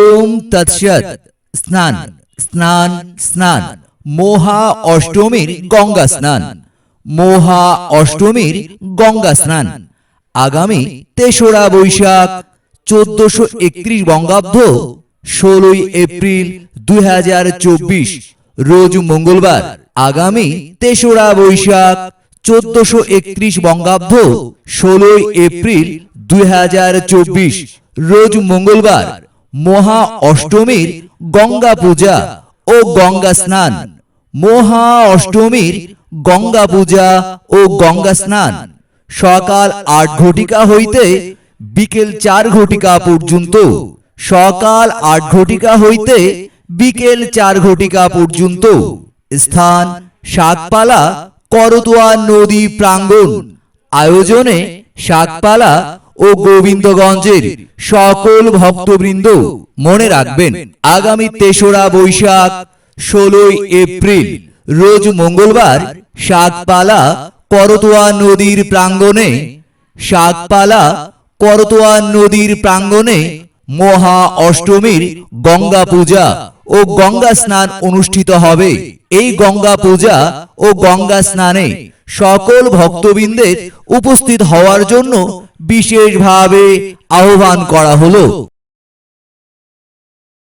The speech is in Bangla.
ওম তৎসৎ। স্নান স্নান স্নান। মহা অষ্টমীর গঙ্গা স্নান। মহা অষ্টমীর গঙ্গা স্নান। আগামী তেসরা বৈশাখ, চোদ্দশো একত্রিশ বঙ্গাব্দ, ষোলোই এপ্রিল দুই হাজার চব্বিশ, রোজ মঙ্গলবার। আগামী তেসরা বৈশাখ, চোদ্দশো একত্রিশ বঙ্গাব্দ, ষোলোই এপ্রিল দুই হাজার চব্বিশ, রোজ মঙ্গলবার। মহা অষ্টমীর গঙ্গা পূজা ও গঙ্গা স্নান। মহা অষ্টমীর গঙ্গা পূজা ও গঙ্গা স্নান। সকাল আট ঘটিকা হইতে বিকেল চার ঘটিকা পর্যন্ত। সকাল আট ঘটিকা হইতে বিকেল চার ঘটিকা পর্যন্ত। স্থান শাকপালা করতোয়া নদী প্রাঙ্গণ। আয়োজনে শাকপালা ও গোবিন্দগঞ্জের সকল ভক্তবৃন্দ মনে রাখবেন, আগামী তেসরা বৈশাখ ষোলোই এপ্রিল, রোজ মঙ্গলবার শাকপালা করতোয়া নদীর প্রাঙ্গণে শাকপালা করতোয়া নদীর প্রাঙ্গণে মহা অষ্টমীর গঙ্গা পূজা ও গঙ্গা স্নান অনুষ্ঠিত হবে। এই গঙ্গা পূজা ও গঙ্গা স্নানে সকল ভক্তবৃন্দের উপস্থিত হওয়ার জন্য বিশেষভাবে আহ্বান করা হলো।